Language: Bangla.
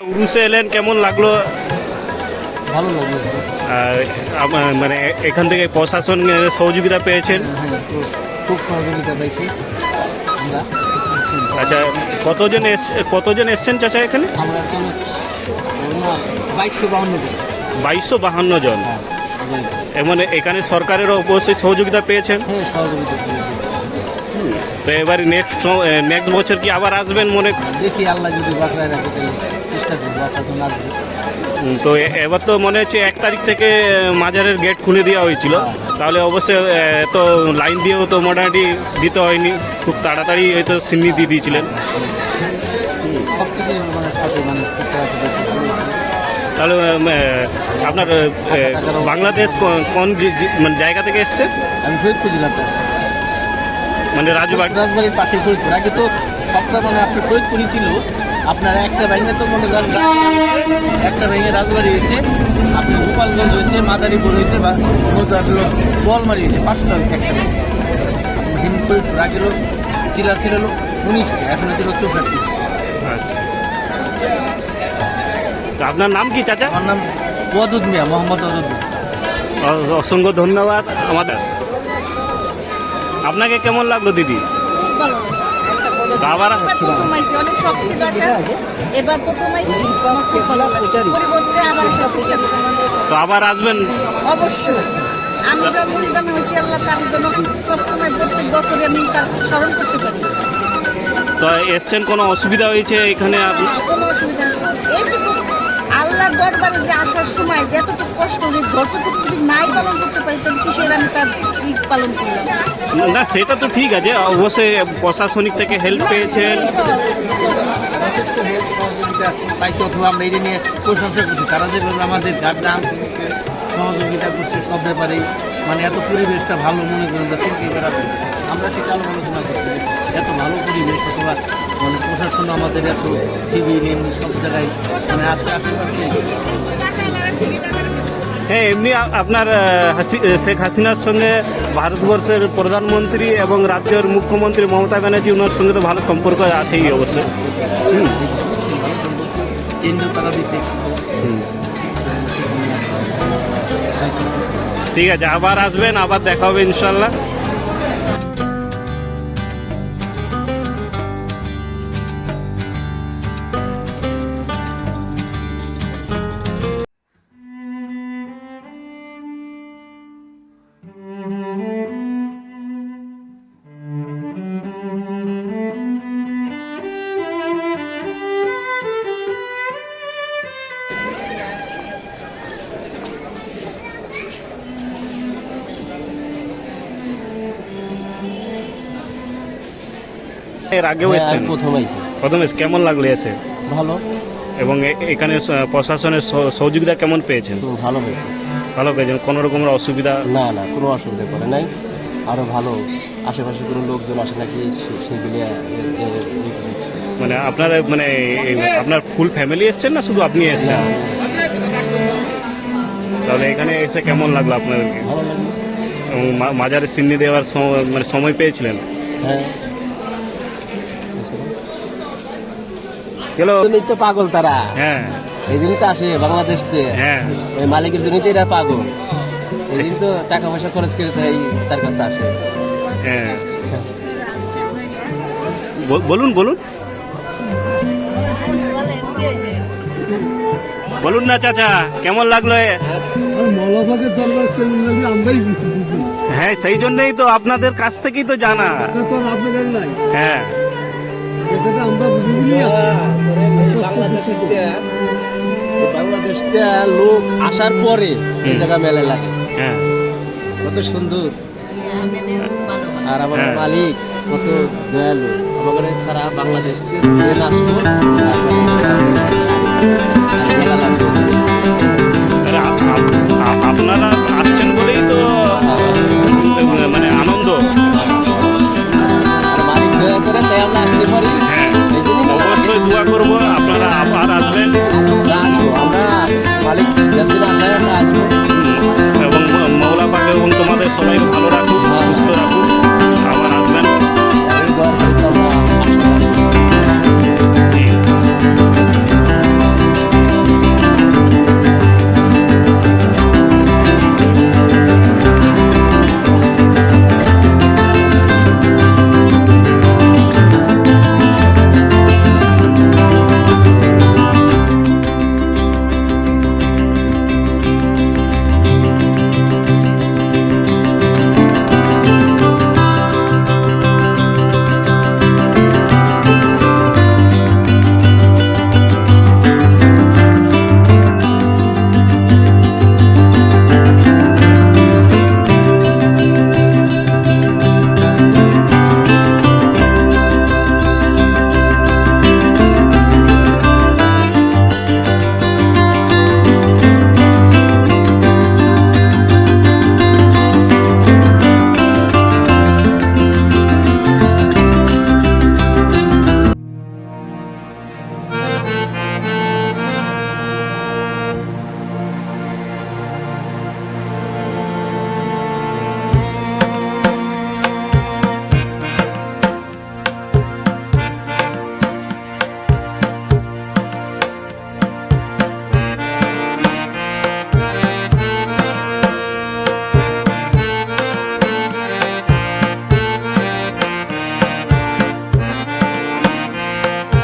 উরুসে এলেন কেমন লাগল? ভালো লাগল মানে এখান থেকে প্রশাসন সহযোগিতা পেয়েছেন? হ্যাঁ খুব- খুব সহযোগিতা আমরা আচ্ছা কতজন কতজন এসছেন চাচা এখানে? বাইশশো বাহান্ন জন। হ্যাঁ এমন এখানে সরকারেরও অবশ্যই সহযোগিতা পেয়েছেন? হ্যাঁ সহযোগিতা। তো এবার নেক্সট নেক্সট বছর কি আবার আসবেন মনে দেখি আল্লাহ যদি বাঁচায় রাখে চেষ্টা করব বাঁচা তো তো এবার তো মনে হচ্ছে এক তারিখ থেকে মাজারের গেট খুলে দেওয়া হয়েছিল। তাহলে অবশ্যই তো লাইন দিয়েও তো মোটামুটি দিতে হয়নি। খুব তাড়াতাড়ি হয়তো সিন্নি দিয়ে দিয়েছিলেন। মানে মানে। তাহলে আপনার বাংলাদেশ কোন- মানে জায়গা থেকে এসছে? আমি ফরিদপুর জেলাতে। মানে রাজবাড়ি। রাজবাড়ির পাশে ফরিদপুর। আগে তো সবটা মানে আপনি ফরিদপুরই ছিল। আপনার একটা ভেঙে তো মনে করেন একটা ভেঙে রাজবাড়ি হয়েছে আপনি গোপালগঞ্জ হয়েছে মাদারীপুর হয়েছে বা বলমারি হয়েছে পাঁচটা হয়েছে একটা ফরিদপুর আগের জেলা ছিল উনিশটা এখন ছিল চৌষট্টি। আচ্ছা। আপনার নাম কি চাচা? আমার নাম ওয়াদুদ মিয়া মোহাম্মদ ওয়াদুদ অসংখ্য ধন্যবাদ। আমাদের আপনাকে কেমন লাগল দিদি? তো আবার তো আসবেন? অবশ্যই। আমি যা বলিদান হয়েছি আল্লাহ তার জন্য সবসময় প্রত্যেক বছরে আমি তার স্মরণ করতে পারি। তো এসছেন কোনো অসুবিধা হয়েছে এখানে? আপনি কোনো অসুবিধা নেই। যে আসার সময় যতটুকু কষ্ট ধৈর্যটুকু যদি নাই পালন করতে পারি তাহলে কিসের আমি তার ঈদ পালন করলাম না সেটা তো ঠিক আছে। অবশ্যই প্রশাসনিক থেকে হেল্প পেয়েছেন। যথেষ্ট হেল্প সহযোগিতা পাইছে অথবা আমরা এটা নিয়ে প্রশংসা করছি। তারা যেভাবে আমাদের করছে সহযোগিতা করছে সব ব্যাপারে মানে এত পরিবেশটা ভালো মনে করেন বা চিন্তা বেড়াতে আমরা সেটা আলোচনা করছি। যে এত ভালো পরিবেশ অথবা মানে প্রশাসন আমাদের এত সিভিল এমনি সব জায়গায় মানে আসে আশেপাশে হ্যাঁ এমনি আপনার শেখ হাসিনার সঙ্গে ভারতবর্ষের প্রধানমন্ত্রী এবং রাজ্যের মুখ্যমন্ত্রী মমতা ব্যানার্জি ওনার সঙ্গে তো ভালো সম্পর্ক আছেই অবশ্যই ঠিক আছে আবার আসবেন আবার দেখা হবে ইনশাল্লাহ। এর আগেও এসছেন? প্রথম আইছে প্রথমে কেমন লাগল এসে? ভালো। এবং এখানে প্রশাসনের সহ- সহযোগিতা কেমন পেয়েছেন? ভালো হয়েছে। ভালো পেয়েছেন? কোনো রকমের অসুবিধা? না না কোনো অসুবিধা করে নাই। আরও ভালো। আশেপাশে কোনো লোকজন আসে নাকি সেগুলি। মানে আপনার মানে আপনার ফুল ফ্যামিলি এসছেন না শুধু আপনি এসছেন? তাহলে এখানে এসে কেমন লাগল আপনাদেরকে? এবং মাজারে সিন্নি দেওয়ার সময় মানে সময় পেয়েছিলেন? হ্যাঁ। হ্যালো। জন্যই তো পাগল তারা। হ্যাঁ। এই জন্য তো আসে বাংলাদেশ হ্যাঁ। ওই মালিকের জন্যই তো এরা পাগল। এই জন্য তো টাকা পয়সা খরচ করে তাই তার কাছে আসে। হ্যাঁ। বলুন বলুন। বলুন না চাচা কেমন লাগল হ্যাঁ সেই জন্যই তো আপনাদের কাছ থেকেই তো জানা। হ্যাঁ। এটা আমরা বুঝি বলি বাংলাদেশ থেকে লোক আসার পরে এই জায়গা মেলা লাগে। হ্যাঁ। কত সুন্দর। আর আমার হ্যাঁ। মালিক কত দয়ালু। আমাদের ছাড়া বাংলাদেশ থেকে আসব তারপরে মেলা লাগবে